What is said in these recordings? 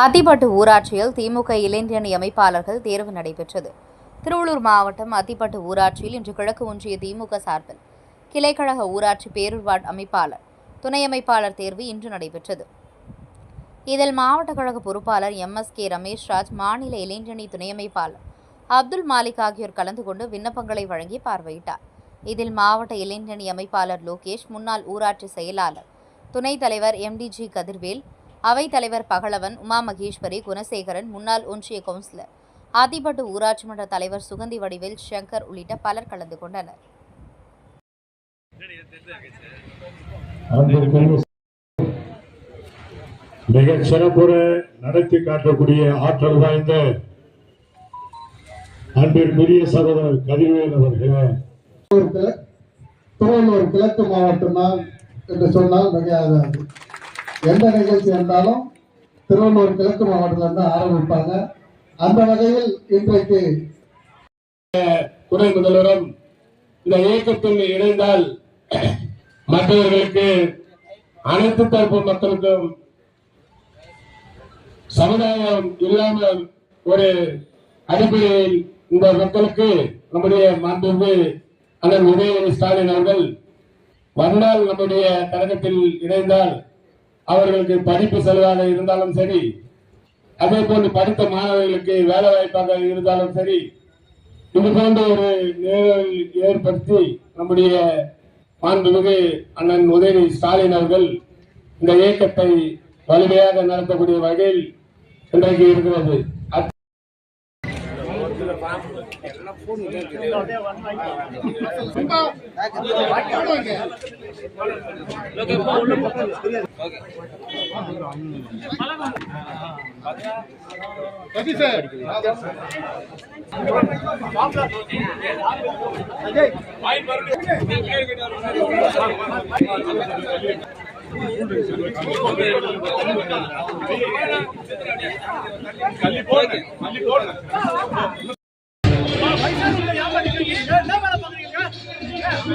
அத்திப்பட்டு ஊராட்சியில் திமுக இளைஞரணி அமைப்பாளர்கள் தேர்வு நடைபெற்றது. திருவள்ளூர் மாவட்டம் அத்திப்பட்டு ஊராட்சியில் இன்று கிழக்கு ஒன்றிய திமுக சார்பில் கிளைக்கழக ஊராட்சி பேரூர் வார்டு அமைப்பாளர் துணை அமைப்பாளர் தேர்வு இன்று நடைபெற்றது. இதில் மாவட்ட கழக பொறுப்பாளர் எம். எஸ். கே. ரமேஷ்ராஜ் மாநில இளைஞரணி துணையமைப்பாளர் அப்துல் மாலிக் ஆகியோர் கலந்து கொண்டு விண்ணப்பங்களை வழங்கி பார்வையிட்டார். இதில் மாவட்ட இளைஞரணி அமைப்பாளர் லோகேஷ் முன்னாள் ஊராட்சி செயலாளர் துணைத் தலைவர் எம்டிஜி கதிர்வேல் அவைத் தலைவர் பகலவன் உமா மகேஸ்வரி குணசேகரன் முன்னாள் ஒன்றிய கவுன்சிலர் ஆதிப்பட்டு ஊராட்சி மன்ற தலைவர் சுகந்தி வடிவேல் சங்கர் உள்ளிட்ட பலர் கலந்து கொண்டனர். மிக சிறப்புற நடத்தி காட்டக்கூடிய ஆற்றல் வாய்ந்த அன்பிற்குரிய சகோதரர் கதிர்வேல் அவர்களே. கிழக்கு மாவட்டம் என்று சொன்னால் மிகையாகாது. எந்த நிகழ்ச்சி இருந்தாலும் திருவள்ளூர் கிழக்கு மாவட்டத்தில் இருந்து ஆரம்பிப்பாங்க. அந்த வகையில் இன்றைக்கு துணை முதல்வரும் இந்த இயக்கத்தில் இணைந்தால் மற்றவர்களுக்கு அனைத்து தரப்பு மக்களுக்கும் சமுதாயம் இல்லாமல் ஒரு அடிப்படையில் இந்த மக்களுக்கு நம்முடைய மாண்பு அண்ணன் உதயநிதி ஸ்டாலின் அவர்கள் வந்தால் நம்முடைய கழகத்தில் இணைந்தால் அவர்களுக்கு படிப்பு செலவாக இருந்தாலும் சரி அதே போன்று படித்த மாணவர்களுக்கு வேலை வாய்ப்பாக இருந்தாலும் சரி இது போன்ற ஒரு நிகழ்வை ஏற்படுத்தி நம்முடைய மாண்புமிகு அண்ணன் உதயநிதி ஸ்டாலின் அவர்கள் இந்த இயக்கத்தை வலிமையாக நடத்தக்கூடிய வகையில் இன்றைக்கு இருக்கிறது. சதி சார் கல்லி போடுங்க கல்லி போடுங்க あっ、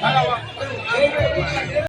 あらわ。